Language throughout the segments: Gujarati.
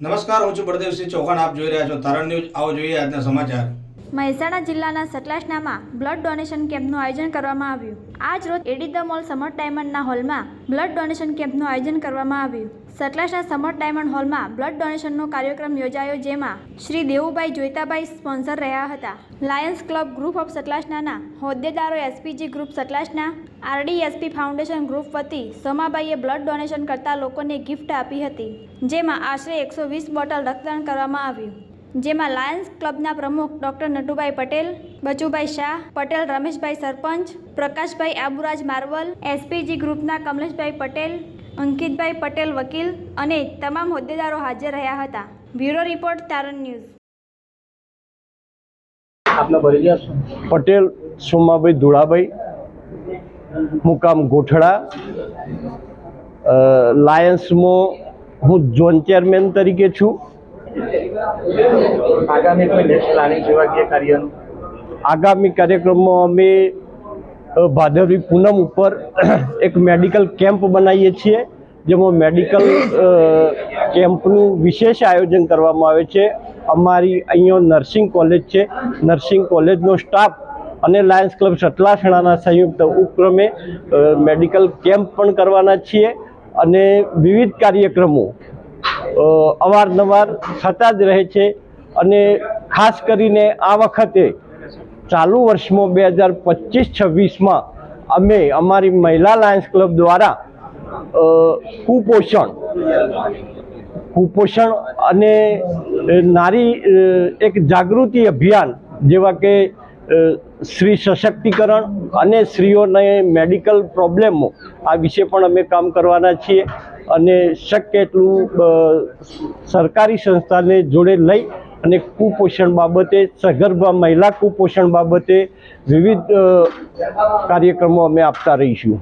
નમસ્કાર, હું છું બળદેવસિંહ ચૌહાણ. આપ જોઈ રહ્યા છો તારણ ન્યૂઝ. આવો જોઈએ આજના સમાચાર. મહેસાણા જિલ્લાના સતલાસણામાં બ્લડ ડોનેશન કેમ્પનું આયોજન કરવામાં આવ્યું. આજ રોજ એડી ધ મોલ સમર ડાયમંડના હોલમાં બ્લડ ડોનેશન કેમ્પનું આયોજન કરવામાં આવ્યું. સતલાસના સમર ડાયમંડ હોલમાં બ્લડ ડોનેશનનો કાર્યક્રમ યોજાયો જેમાં શ્રી દેવુભાઈ જોઈતાભાઈ સ્પોન્સર રહ્યા હતા. લાયન્સ ક્લબ ગ્રુપ ઓફ સતલાસનાના હોદ્દેદારો એસપીજી ગ્રુપ સતલાસના આરડીએસપી ફાઉન્ડેશન ગ્રુપ વતી સોમાબાઈએ બ્લડ ડોનેશન કરતા લોકોને ગિફ્ટ આપી હતી, જેમાં આશરે એકસો વીસ બોટલ રક્તદાન કરવામાં આવ્યું. જેમાં લાયન્સ ક્લબના પ્રમુખ doctor Natubhai Patel Bachubhai Shah Patel Rameshbhai sarpanch Prakashbhai Aburaj Marble SPG ગ્રુપના કમલેશભાઈ પટેલ અંકિતભાઈ પટેલ વકીલ અને તમામ હોદ્દેદારો હાજર રહ્યા હતા. બ્યુરો રિપોર્ટ તારણ ન્યૂઝ? પટેલ સોમાભાઈ ધુળાભાઈ મુકામ ગોઠડા લાયન્સમાં હું ઝોન ચેરમેન તરીકે છું. આગામી કોઈ નેક્સ્ટ પ્લાનિંગ સેવાકીય કાર્યનું? આગામી કાર્યક્રમમાં અમે ભાદરવી પૂનમ ઉપર એક મેડિકલ કેમ્પ બનાવીએ છીએ, જેમાં મેડિકલ કેમ્પનું વિશેષ આયોજન કરવામાં આવે છે. અમારી અહીંયા નર્સિંગ કોલેજ છે. નર્સિંગ કોલેજનો સ્ટાફ અને લાયન્સ ક્લબ સતલાસણાના સંયુક્ત ઉપક્રમે મેડિકલ કેમ્પ પણ કરવાના છીએ અને વિવિધ કાર્યક્રમો અવારનવાર થતા જ રહે છે અને ખાસ કરીને આ વખતે ચાલુ વર્ષમાં બે હજાર પચીસ છવ્વીસમાં અમે અમારી મહિલા લાયન્સ ક્લબ દ્વારા કુપોષણ કુપોષણ અને નારી એક જાગૃતિ અભિયાન જેવા કે સ્ત્રી સશક્તિકરણ અને સ્ત્રીઓને મેડિકલ પ્રોબ્લેમો આ વિશે પણ અમે કામ કરવાના છીએ. અને શક્ય એટલું સરકારી સંસ્થાને જોડે લઈ અને કુપોષણ બાબતે, સગર્ભા મહિલા કુપોષણ બાબતે વિવિધ કાર્યક્રમો અમે આપતા રહીશું.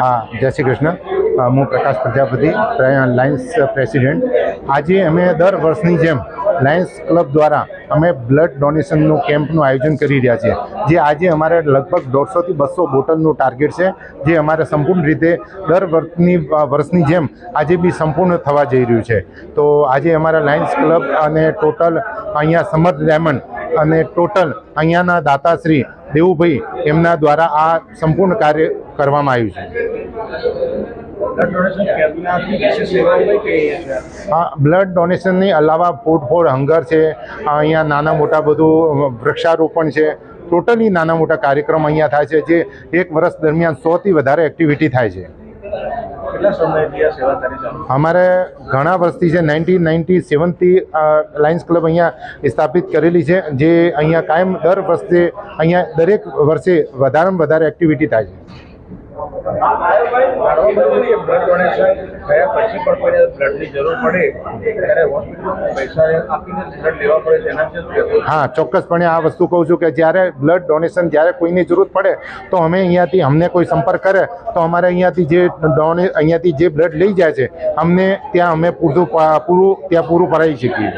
હા, જય શ્રી કૃષ્ણ. હું પ્રકાશ પ્રજાપતિ પ્ર- લાયન્સ પ્રેસિડેન્ટ. આજે અમે દર વર્ષની જેમ લાયન્સ ક્લબ દ્વારા અમે બ્લડ ડોનેશનનું કેમ્પનું આયોજન કરી રહ્યા છીએ. જે આજે અમારે લગભગ દોઢસોથી બસો બોટલનું ટાર્ગેટ છે, જે અમારે સંપૂર્ણ રીતે દર વર્ષની વર્ષની જેમ આજે બી સંપૂર્ણ થવા જઈ રહ્યું છે. તો આજે અમારા લાયન્સ ક્લબ અને ટોટલ અહીંયા સમર ડાયમંડ અને ટોટલ અહીંયાના દાતાશ્રી દેવુભાઈ એમના દ્વારા આ સંપૂર્ણ કાર્ય કરવામાં આવ્યું છે. હા બ્લડ ડોનેશનની અલાવા ફૂડ ફોર હંગર છે અહીંયા નાના મોટા બધું વૃક્ષારોપણ છે. ટોટલી નાના મોટા કાર્યક્રમ અહીંયા થાય છે જે એક વર્ષ દરમિયાન સોથી વધારે એક્ટિવિટી થાય છે. અમારે ઘણા વર્ષથી છે નાઇન્ટીન નાઇન્ટી સેવનથી લાયન્સ ક્લબ અહીંયા સ્થાપિત કરેલી છે જે અહીંયા કાયમ દર વર્ષે અહીંયા દરેક વર્ષે વધારેમાં વધારે એક્ટિવિટી થાય છે. હા, ચોક્કસપણે આ વસ્તુ કહું છું કે જ્યારે બ્લડ ડોનેશન જ્યારે કોઈની જરૂર પડે, તો અમે અહીંયાથી અમને કોઈ સંપર્ક કરે, તો અમારે અહીંયાથી જે ડોને, અહીંયાથી જે બ્લડ લઈ જાય છે, અમને ત્યાં અમે પૂરતું, પૂરું, ત્યાં પૂરું ભરાઈ શકીએ.